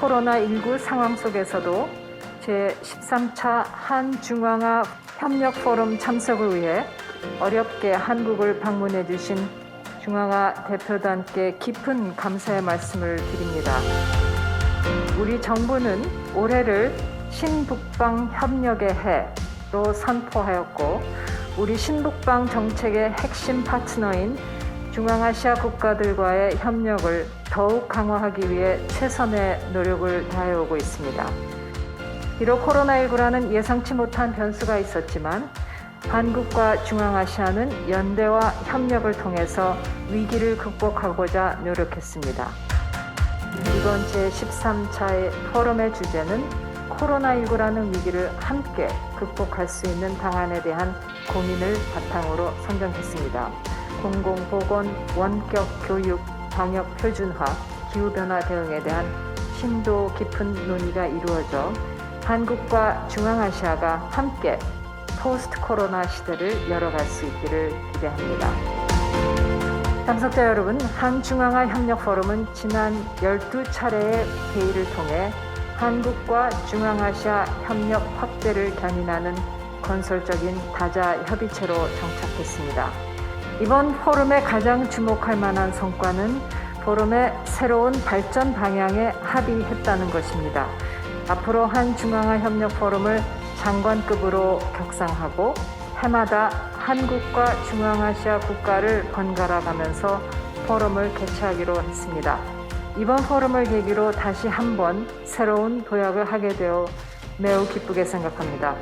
코로나19 상황 속에서도 제13차 한중앙아 협력 포럼 참석을 위해 어렵게 한국을 방문해 주신 중앙아 대표단께 깊은 감사의 말씀을 드립니다. 우리 정부는 올해를 신북방 협력의 해로 선포하였고 우리 신북방 정책의 핵심 파트너인 중앙아시아 국가들과의 협력을 더욱 강화하기 위해 최선의 노력을 다해오고 있습니다. 비록 코로나19라는 예상치 못한 변수가 있었지만 한국과 중앙아시아는 연대와 협력을 통해서 위기를 극복하고자 노력했습니다. 이번 제13차의 포럼의 주제는 코로나19라는 위기를 함께 극복할 수 있는 방안에 대한 고민을 바탕으로 선정했습니다. 공공보건, 원격 교육, 방역 표준화, 기후변화 대응에 대한 심도 깊은 논의가 이루어져 한국과 중앙아시아가 함께 포스트 코로나 시대를 열어갈 수 있기를 기대합니다. 참석자 여러분, 한중앙아 협력 포럼은 지난 12차례의 회의를 통해 한국과 중앙아시아 협력 확대를 견인하는 건설적인 다자 협의체로 정착했습니다. 이번 포럼의 가장 주목할 만한 성과는 포럼의 새로운 발전 방향에 합의했다는 것입니다. 앞으로 한중앙아 협력 포럼을 장관급으로 격상하고 해마다 한국과 중앙아시아 국가를 번갈아 가면서 포럼을 개최하기로 했습니다. 이번 포럼을 계기로 다시 한번 새로운 도약을 하게 되어 매우 기쁘게 생각합니다.